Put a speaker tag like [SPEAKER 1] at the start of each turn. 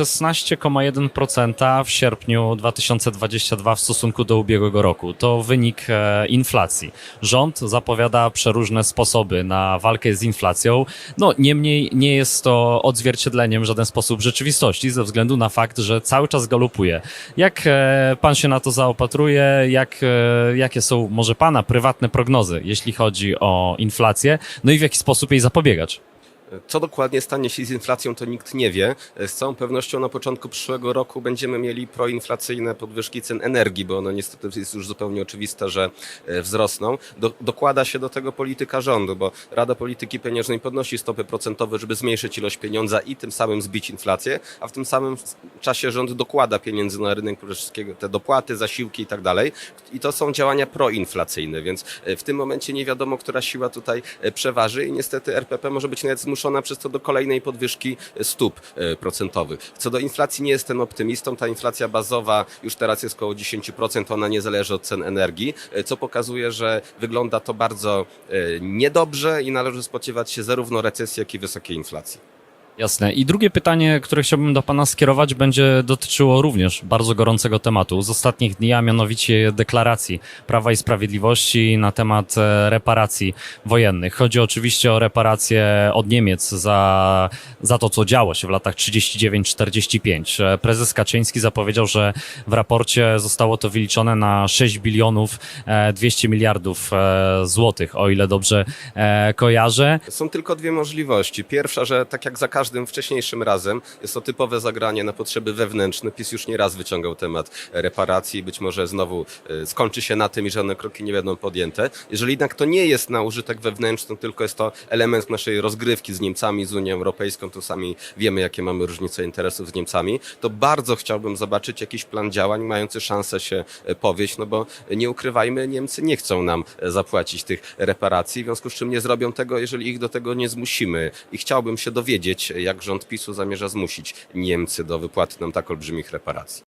[SPEAKER 1] 16,1% w sierpniu 2022 w stosunku do ubiegłego roku. To wynik e, inflacji. Rząd zapowiada przeróżne sposoby na walkę z inflacją. No, niemniej nie jest to odzwierciedleniem w żaden sposób rzeczywistości, ze względu na fakt, że cały czas galopuje. Jak e, pan się na to zaopatruje? Jak, e, jakie są może pana prywatne prognozy, jeśli chodzi o inflację? No i w jaki sposób jej zapobiegać?
[SPEAKER 2] Co dokładnie stanie się z inflacją, to nikt nie wie. Z całą pewnością na początku przyszłego roku będziemy mieli proinflacyjne podwyżki cen energii, bo ono niestety jest już zupełnie oczywiste, że e, wzrosną. Do, dokłada się do tego polityka rządu, bo Rada Polityki Pieniężnej podnosi stopy procentowe, żeby zmniejszyć ilość pieniądza i tym samym zbić inflację, a w tym samym czasie rząd dokłada pieniędzy na rynek wszystkiego, te dopłaty, zasiłki i tak dalej. I to są działania proinflacyjne, więc e, w tym momencie nie wiadomo, która siła tutaj e, przeważy i niestety RPP może być nawet zmuszona przez to do kolejnej podwyżki stóp e, procentowych. Co do inflacji nie jestem optymistą. Ta inflacja bazowa już teraz jest około 10%, ona nie zależy od cen energii, e, co pokazuje, że wygląda to bardzo e, niedobrze i należy spodziewać się zarówno recesji, jak i wysokiej inflacji.
[SPEAKER 1] Jasne. I drugie pytanie, które chciałbym do Pana skierować, będzie dotyczyło również bardzo gorącego tematu z ostatnich dni, a mianowicie deklaracji Prawa i Sprawiedliwości na temat e, reparacji wojennych. Chodzi oczywiście o reparacje od Niemiec za, za to, co działo się w latach 39-45. E, Prezes Kaczyński zapowiedział, że w raporcie zostało to wyliczone na 6 bilionów e, 200 miliardów e, złotych, o ile dobrze kojarzę.
[SPEAKER 2] Są tylko dwie możliwości. Pierwsza, że tak jak za każdym wcześniejszym razem, jest to typowe zagranie na potrzeby wewnętrzne. PiS już nie raz wyciągał temat reparacji. Być może znowu e, skończy się na tym i żadne kroki nie będą podjęte. Jeżeli jednak to nie jest na użytek wewnętrzny, tylko jest to element naszej rozgrywki z Niemcami, z Unią Europejską, to sami wiemy, jakie mamy różnice interesów z Niemcami, to bardzo chciałbym zobaczyć jakiś plan działań mający szansę się e, powieść, no bo nie ukrywajmy, Niemcy nie chcą nam e, zapłacić tych reparacji, w związku z czym nie zrobią tego, jeżeli ich do tego nie zmusimy. I chciałbym się dowiedzieć, jak rząd PiSu zamierza zmusić Niemcy do wypłaty nam tak olbrzymich reparacji.